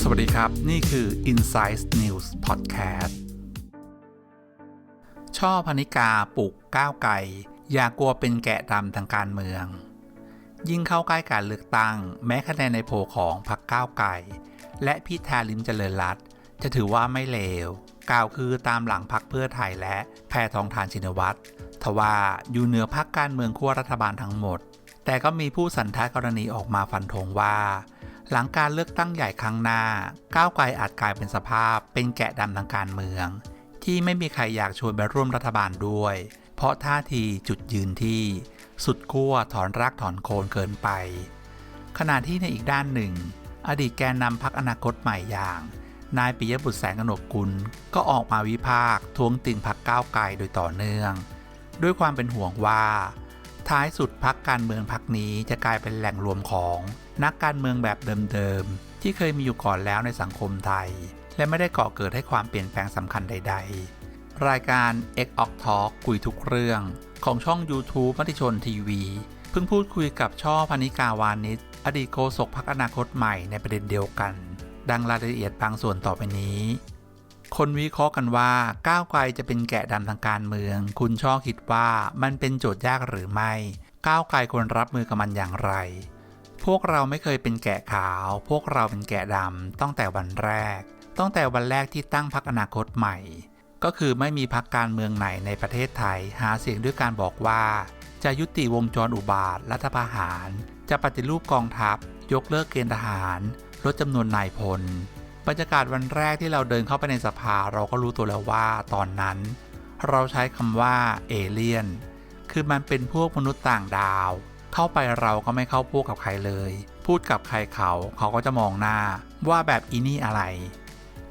สวัสดีครับ นี่คือ Insight News Podcast ช่อพนิกาปลุกก้าวไก่อย่ากลัวเป็นแกะดำทางการเมือง ยิ่งเข้าใกล้การเลือกตั้ง แม้คะแนนในโผของพรรคก้าวไก่และพิธาลิมเจริญรัตจะถือว่าไม่เลว กล่าวคือตามหลังพรรคเพื่อไทยและแพทองทานชินวัตรทว่าอยู่เหนือพรรคการเมืองขั้วรัฐบาลทั้งหมด แต่ก็มีผู้สันทัดกรณีออกมาฟันธงว่า หลังการเลือกตั้งใหญ่ครั้งหน้า ก้าวไกลอาจกลายเป็นสภาพ เป็นแกะดำทางการเมือง ที่ไม่มีใครอยากชวนไปร่วมรัฐบาลด้วย เพราะท่าทีจุดยืนที่ สุดขั้วถอนรากถอนโคนเกินไป ขณะที่ในอีกด้านหนึ่ง อดีตแกนนำพักอนาคตใหม่อย่างนายปิยบุตรแสงกนกกุลก็ออกมาวิพากษ์ทวงติงพักก้าวไกลโดยต่อเนื่อง ด้วยความเป็นห่วงว่า ท้ายสุดพักการเมืองพักนี้จะกลายเป็นแหล่งรวมของนักการเมืองแบบเดิมๆ ที่เคยมีอยู่ก่อนแล้วในสังคมไทย และไม่ได้ก่อเกิดให้ความเปลี่ยนแปลงสำคัญใด ๆ รายการ X o x Talk คุยทุกเรื่อง ของช่อง YouTube มติชนทีวี เพิ่งพูดคุยกับช่อพนิกาวานิชอดีตโฆษกพักอนาคตใหม่ในประเด็นเดียวกัน ดังรายละเอียดบางส่วนต่อไปนี้ คนวิเคราะห์กันว่าก้าวไกลจะเป็นแกะดำทางการเมือง คุณช่อคิดว่ามันเป็นโจทย์ยากหรือไม่ ก้าวไกลควรรับมือกับมันอย่างไร พวกเราไม่เคยเป็นแกะขาว พวกเราเป็นแกะดำตั้งแต่วันแรก ตั้งแต่วันแรกที่ตั้งพักอนาคตใหม่ ก็คือไม่มีพักการเมืองไหนในประเทศไทย หาเสียงด้วยการบอกว่า จะยุติวงจรอุบาทรัฐประหาร จะปฏิรูปกองทัพ ยกเลิกเกณฑ์ทหาร ลดจำนวนนายพล บรรยากาศวันแรกที่เราเดินเข้าไปในสภาเราก็รู้ตัวแล้วว่าตอนนั้น เราใช้คำว่าเอเลียน คือมันเป็นพวกมนุษย์ต่างดาว เข้าไปเราก็ไม่เข้าพวกกับใครเลย พูดกับใครเขาเขาก็จะมองหน้าว่าแบบอีนี่อะไร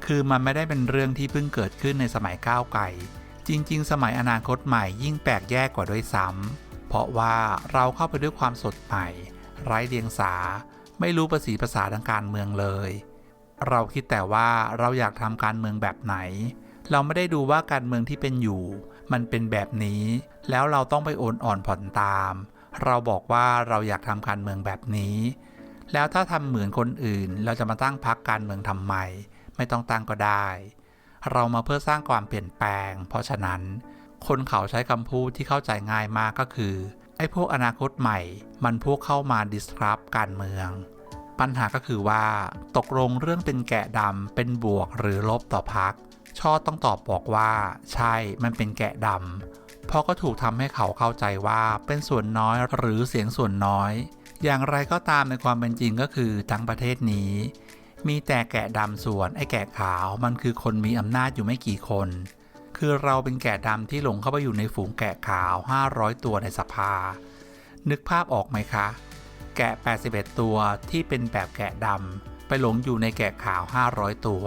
คือมันไม่ได้เป็นเรื่องที่เพิ่งเกิดขึ้นในสมัยก้าวไกล จริง ๆ สมัยอนาคตใหม่ยิ่งแปลกแยกกว่าด้วยซ้ำ เพราะว่าเราเข้าไปด้วยความสดใหม่ ไร้เดียงสา ไม่รู้ภาษีภาษาทางการเมืองเลย เราคิดแต่ว่าเราอยากทำการเมืองแบบไหน เราไม่ได้ดูว่าการเมืองที่เป็นอยู่ มันเป็นแบบนี้ แล้วเราต้องไปโอนอ่อนผ่อนตาม เราบอกว่าเราอยากทำการเมืองแบบนี้ แล้วถ้าทำเหมือนคนอื่น เราจะมาตั้งพักการเมืองทำไม ไม่ต้องตั้งก็ได้ เรามาเพื่อสร้างความเปลี่ยนแปลง เพราะฉะนั้น คนเขาใช้คำพูดที่เข้าใจง่ายมากก็คือไอ้พวกอนาคตใหม่ มันพวกเข้ามา disrupt การเมือง ปัญหาก็คือว่า ตกลงเรื่องเป็นแกะดำเป็นบวกหรือลบต่อพัก ช่อต้องตอบบอกว่า ใช่มันเป็นแกะดำเพราะก็ถูกทำให้เขาเข้าใจว่าเป็นส่วนน้อยหรือเสียงส่วนน้อย อย่างไรก็ตามในความเป็นจริงก็คือทั้งประเทศนี้ มีแต่แกะดำส่วนไอ้แกะขาวมันคือคนมีอำนาจอยู่ไม่กี่คน คือเราเป็นแกะดำที่หลงเข้าไปอยู่ในฝูงแกะขาว 500 ตัวในสภา นึกภาพออกไหมคะ แกะ 81 ตัวที่เป็นแบบแกะดำไปหลงอยู่ในแกะขาว 500 ตัว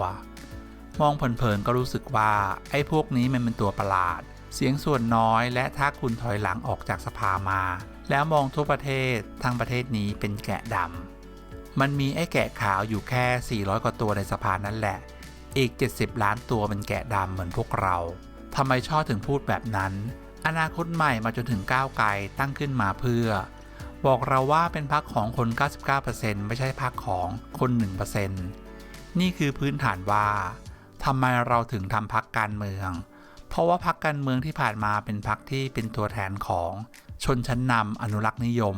มองเพลินๆก็รู้สึกว่าไอ้พวกนี้มันเป็นตัวประหลาด เสียงส่วนน้อยและถ้าคุณถอยหลังออกจากสภามา แล้วมองทั่วประเทศทั้งประเทศนี้เป็นแกะดำมันมีไอ้แกะขาวอยู่แค่ 400 กว่าตัวในสภานั่นแหละ อีก 70 ล้านตัวเป็นแกะดำเหมือนพวกเราทำไมช่อถึงพูดแบบนั้น อนาคตใหม่มาจนถึงก้าวไกลตั้งขึ้นมาเพื่อ บอกเราว่าเป็นพักของคน 99%ไม่ใช่พักของคน 1%นี่คือพื้นฐานว่าทำไมเราถึงทำพักการเมือง เพราะว่าพักการเมืองที่ผ่านมาเป็นพักที่เป็นตัวแทนของชนชั้นนำอนุรักษ์นิยม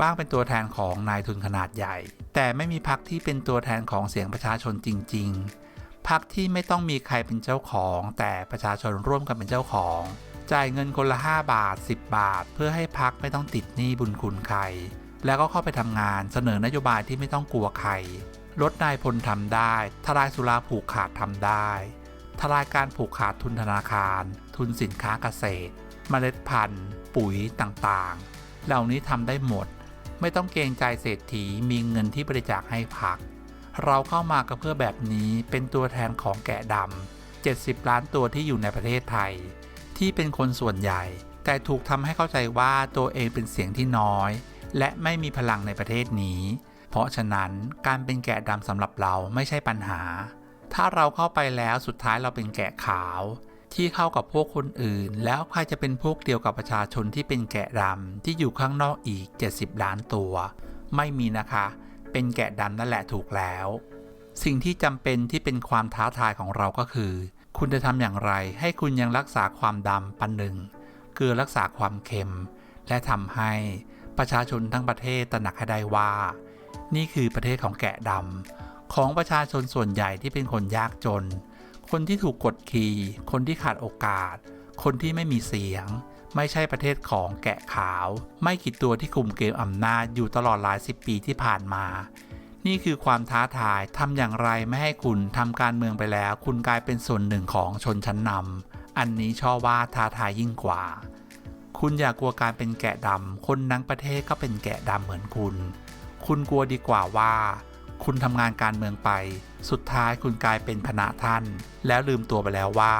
บ้างเป็นตัวแทนของนายทุนขนาดใหญ่ แต่ไม่มีพักที่เป็นตัวแทนของเสียงประชาชนจริง ๆพักที่ไม่ต้องมีใครเป็นเจ้าของ แต่ประชาชนร่วมกันเป็นเจ้าของ จ่ายเงินคนละ 5 บาท 10 บาท เพื่อให้พักไม่ต้องติดหนี้บุญคุณใคร แล้วก็เข้าไปทำงานเสนอนโยบายที่ไม่ต้องกลัวใคร ลดนายพลทำได้ ทลายสุราผูกขาดทำได้ ทลายการผูกขาดทุนธนาคาร ทุนสินค้าเกษตร เมล็ดพันธุ์ ปุ๋ยต่างๆ เหล่านี้ทำได้หมด ไม่ต้องเกรงใจเศรษฐีมีเงินที่บริจาคให้พัก เราเข้ามาก็เพื่อแบบนี้เป็นตัวแทนของแกะดำ70 ล้านตัวที่อยู่ในประเทศไทย ที่เป็นคนส่วนใหญ่ แต่ถูกทำให้เข้าใจว่าตัวเองเป็นเสียงที่น้อย และไม่มีพลังในประเทศนี้ เพราะฉะนั้นการเป็นแกะดำสำหรับเราไม่ใช่ปัญหา ถ้าเราเข้าไปแล้วสุดท้ายเราเป็นแกะขาว ที่เข้ากับพวกคนอื่น แล้วใครจะเป็นพวกเดียวกับประชาชนที่เป็นแกะดำที่อยู่ข้างนอกอีก 70 ล้านตัว ไม่มีนะคะ เป็นแกะดำนั่นแหละถูกแล้ว สิ่งที่จำเป็นที่เป็นความท้าทายของเราก็คือ คุณจะทำอย่างไรให้คุณยังรักษาความดำปันหนึ่ง คือรักษาความเค็ม และทำให้ประชาชนทั้งประเทศตระหนักให้ได้ว่า นี่คือประเทศของแกะดำของประชาชนส่วนใหญ่ที่เป็นคนยากจน คนที่ถูกกดขี่คนที่ขาดโอกาส คนที่ไม่มีเสียง ไม่ใช่ประเทศของแกะขาว ไม่กี่ตัวที่คุมเกมอำนาจอยู่ตลอดหลายสิบปีที่ผ่านมา นี่คือความท้าทายทำอย่างไรไม่ให้คุณทำการเมืองไปแล้ว คุณกลายเป็นส่วนหนึ่งของชนชั้นนำอันนี้ชอบว่าท้าทายยิ่งกว่า คุณอย่ากกลัวการเป็นแกะดำคนทั้งประเทศก็เป็นแกะดำเหมือนคุณ คุณกลัวดีกว่าว่า คุณทำงานการเมืองไป สุดท้ายคุณกลายเป็นคณะท่าน แล้วลืมตัวไปแล้วว่า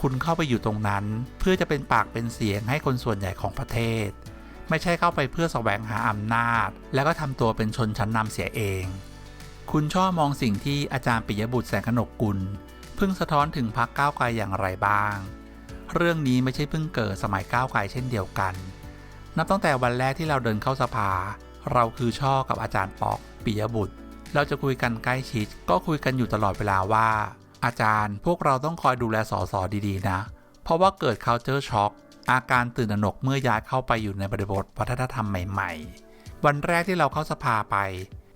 คุณเข้าไปอยู่ตรงนั้น เพื่อจะเป็นปากเป็นเสียงให้คนส่วนใหญ่ของประเทศ ไม่ใช่เข้าไปเพื่อแสวงหาอำนาจ แล้วก็ทำตัวเป็นชนชั้นนำเสียเอง คุณชอบมองสิ่งที่อาจารย์ปิยบุตรแสงกนกกุลเพิ่งสะท้อนถึงพรรคก้าวไกลอย่างไรบ้าง เรื่องนี้ไม่ใช่เพิ่งเกิดสมัยก้าวไกลเช่นเดียวกัน นับตั้งแต่วันแรกที่เราเดินเข้าสภา เราคือช่อกับอาจารย์ปอกปิยบุตร เราจะคุยกันใกล้ชิด ก็คุยกันอยู่ตลอดเวลาว่า อาจารย์พวกเราต้องคอยดูแลสอสอดีๆนะ เพราะว่าเกิด culture shock อาการตื่นตระหนกเมื่อย้ายเข้าไปอยู่ในบริบทวัฒนธรรมใหม่ ๆ วันแรกที่เราเข้าสภาไป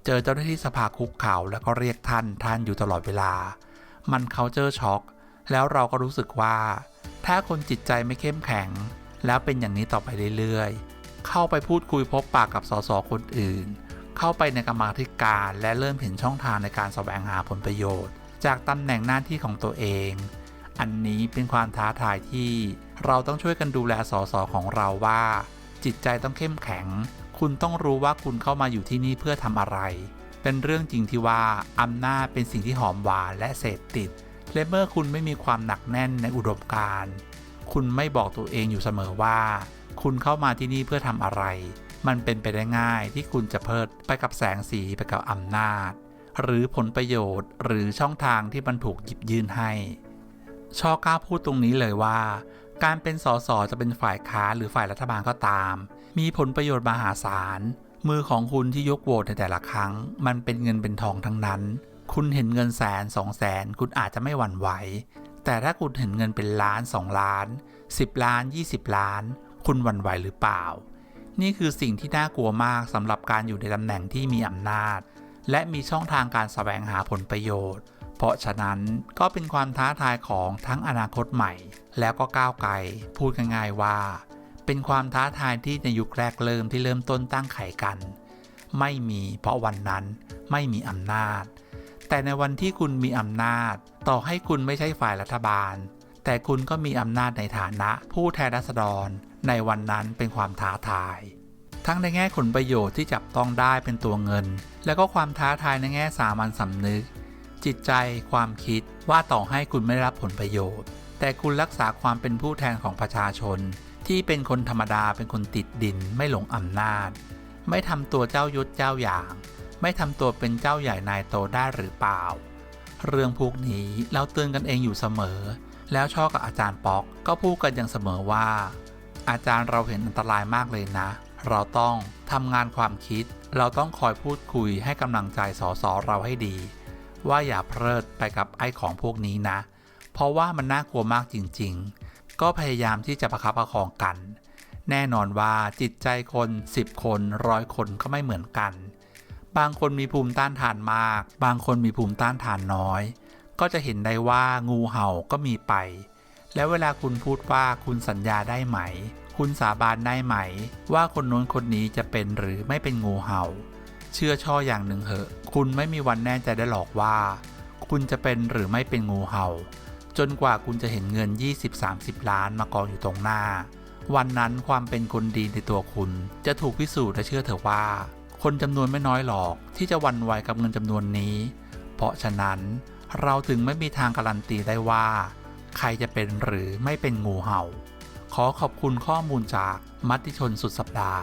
เจอเจ้าหน้าที่สภาคุกเข่าแล้วก็เรียกท่านท่านอยู่ตลอดเวลา มัน culture shock แล้วเราก็รู้สึกว่า ถ้าคนจิตใจไม่เข้มแข็ง แล้วเป็นอย่างนี้ต่อไปเรื่อยๆ เข้าไปพูดคุยพบปากกับสสคนอื่น เข้าไปในกรรมาธิการและเริ่มเห็นช่องทางในการแสวงหาผลประโยชน์ จากตำแหน่งหน้าที่ของตัวเอง อันนี้เป็นความท้าทายที่ เราต้องช่วยกันดูแลสสของเราว่า จิตใจต้องเข้มแข็ง คุณต้องรู้ว่าคุณเข้ามาอยู่ที่นี่เพื่อทำอะไร เป็นเรื่องจริงที่ว่าอำนาจเป็นสิ่งที่หอมหวานและเสพติด และเมื่อคุณไม่มีความหนักแน่นในอุดมการณ์คุณไม่บอกตัวเองอยู่เสมอว่า คุณเข้ามาที่นี่เพื่อทำอะไร มันเป็นไปได้ง่ายที่คุณจะเพลิดไปกับแสงสีไปกับอำนาจ หรือผลประโยชน์หรือช่องทางที่มันถูกหยิบยื่นให้ชอกล้าพูดตรงนี้เลยว่า การเป็นสสจะเป็นฝ่ายค้าหรือฝ่ายรัฐบาลก็ตาม มีผลประโยชน์มหาศาล มือของคุณที่ยกโหวตในแต่ละครั้ง มันเป็นเงินเป็นทองทั้งนั้น คุณเห็นเงินแสนสองแสนคุณอาจจะไม่หวั่นไหว แต่ถ้าคุณเห็นเงินเป็นล้านสองล้าน 10 ล้าน 20 ล้าน คุณหวั่นไหวหรือเปล่า นี่คือสิ่งที่น่ากลัวมากสำหรับการอยู่ในตำแหน่งที่มีอำนาจ และมีช่องทางการแสวงหาผลประโยชน์ เพราะฉะนั้นก็เป็นความท้าทายของทั้งอนาคตใหม่ แล้วก็ก้าวไกลพูดง่ายๆว่า เป็นความท้าทายที่ในยุคแรกเริ่มที่เริ่มต้นตั้งไข่กัน ไม่มีเพราะวันนั้นไม่มีอำนาจ แต่ในวันที่คุณมีอำนาจ ต่อให้คุณไม่ใช่ฝ่ายรัฐบาล แต่คุณก็มีอำนาจในฐานะผู้แทนราษฎร ในวันนั้นเป็นความท้าทาย ทั้งในแง่ผลประโยชน์ที่จับต้องได้เป็นตัวเงิน แล้วก็ความท้าทายในแง่สามัญสำนึก จิตใจความคิดว่าต่อให้คุณไม่ได้รับผลประโยชน์ แต่คุณรักษาความเป็นผู้แทนของประชาชน ที่เป็นคนธรรมดาเป็นคนติดดิน ไม่หลงอำนาจ ไม่ทำตัวเจ้ายศเจ้าอย่าง ไม่ทำตัวเป็นเจ้าใหญ่นายโตได้หรือเปล่า เรื่องพวกนี้เราเตือนกันเองอยู่เสมอ แล้วชอบกับอาจารย์ป๊อกก็พูดกันอย่างเสมอว่า อาจารย์เราเห็นอันตรายมากเลยนะ เราต้องทำงานความคิด เราต้องคอยพูดคุยให้กำลังใจสอสอเราให้ดี ว่าอย่าเพลิดไปกับไอ้ของพวกนี้นะ เพราะว่ามันน่ากลัวมากจริงๆ ก็พยายามที่จะประคับประคองกัน แน่นอนว่าจิตใจคน 10 คนร้อยคนก็ไม่เหมือนกัน บางคนมีภูมิต้านทานมาก บางคนมีภูมิต้านทานน้อย ก็จะเห็นได้ว่างูเห่าก็มีไป แล้วเวลาคุณพูดว่าคุณสัญญาได้ไหม คุณสาบานได้ไหม ว่าคนโน้นคนนี้จะเป็นหรือไม่เป็นงูเห่า เชื่อช่ออย่างหนึ่งเหอะ คุณไม่มีวันแน่ใจได้หรอกว่า คุณจะเป็นหรือไม่เป็นงูเห่า จนกว่าคุณจะเห็นเงิน 20-30 ล้านมากองอยู่ตรงหน้า วันนั้นความเป็นคนดีในตัวคุณ จะถูกพิสูจน์และเชื่อเถอะว่า คนจำนวนไม่น้อยหรอกที่จะวันไหวกับเงินจำนวนนี้ เพราะฉะนั้นเราถึงไม่มีทางการันตีได้ว่า ใครจะเป็นหรือไม่เป็นงูเห่า ขอขอบคุณข้อมูลจากมัติชนสุดสัปดาห์